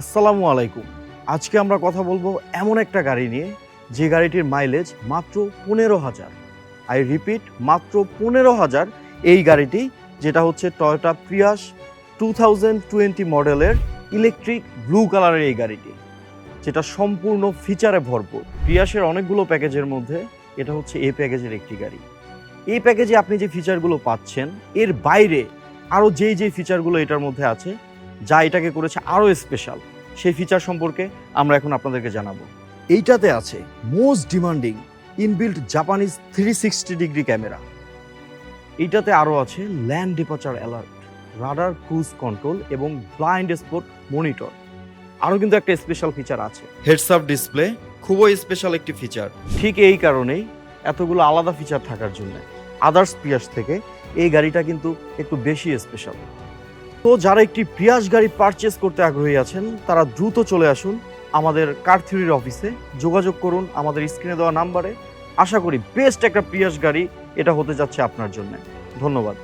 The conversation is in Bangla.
আসসালামু আলাইকুম। আজকে আমরা কথা বলব এমন একটা গাড়ি নিয়ে, যে গাড়িটির মাইলেজ মাত্র পনেরো হাজার। আই রিপিট মাত্র পনেরো হাজার এই গাড়িটি, যেটা হচ্ছে Toyota Prius two thousand twenty মডেলের ইলেকট্রিক ব্লু কালারের এই গাড়িটি, যেটা সম্পূর্ণ ফিচারে ভরপুর। প্রিয়াসের অনেকগুলো প্যাকেজের মধ্যে এটা হচ্ছে এই প্যাকেজের একটি গাড়ি। এই প্যাকেজে আপনি যে ফিচারগুলো পাচ্ছেন, এর বাইরে আরও যেই যেই ফিচারগুলো এটার মধ্যে আছে যা এটাকে করেছে আরও স্পেশাল সেই ফিচার সম্পর্কে আমরা এখন আপনাদেরকে জানাব। এইটাতে আছে most demanding inbuilt Japanese three sixty degree camera এইটাতে আরও আছে lane departure alert radar cruise control এবং ব্লাইন্ড স্পট মনিটর আরও কিন্তু একটা স্পেশাল ফিচার আছে। হেডস আপ ডিসপ্লে খুবই স্পেশাল একটি ফিচার ঠিক এই কারণেই এতগুলো আলাদা ফিচার থাকার জন্য। আদার্স পিয়াস থেকে এই গাড়িটা কিন্তু একটু বেশি স্পেশাল তো যারা একটি প্রিয়াস গাড়ি পারচেস করতে আগ্রহী আছেন, তারা দ্রুত চলে আসুন আমাদের কার থিউরির অফিসে যোগাযোগ করুন আমাদের স্ক্রিনে দেওয়া নাম্বারে আশা করি বেস্ট একটা প্রিয়াস গাড়ি এটা হতে যাচ্ছে আপনার জন্য। ধন্যবাদ।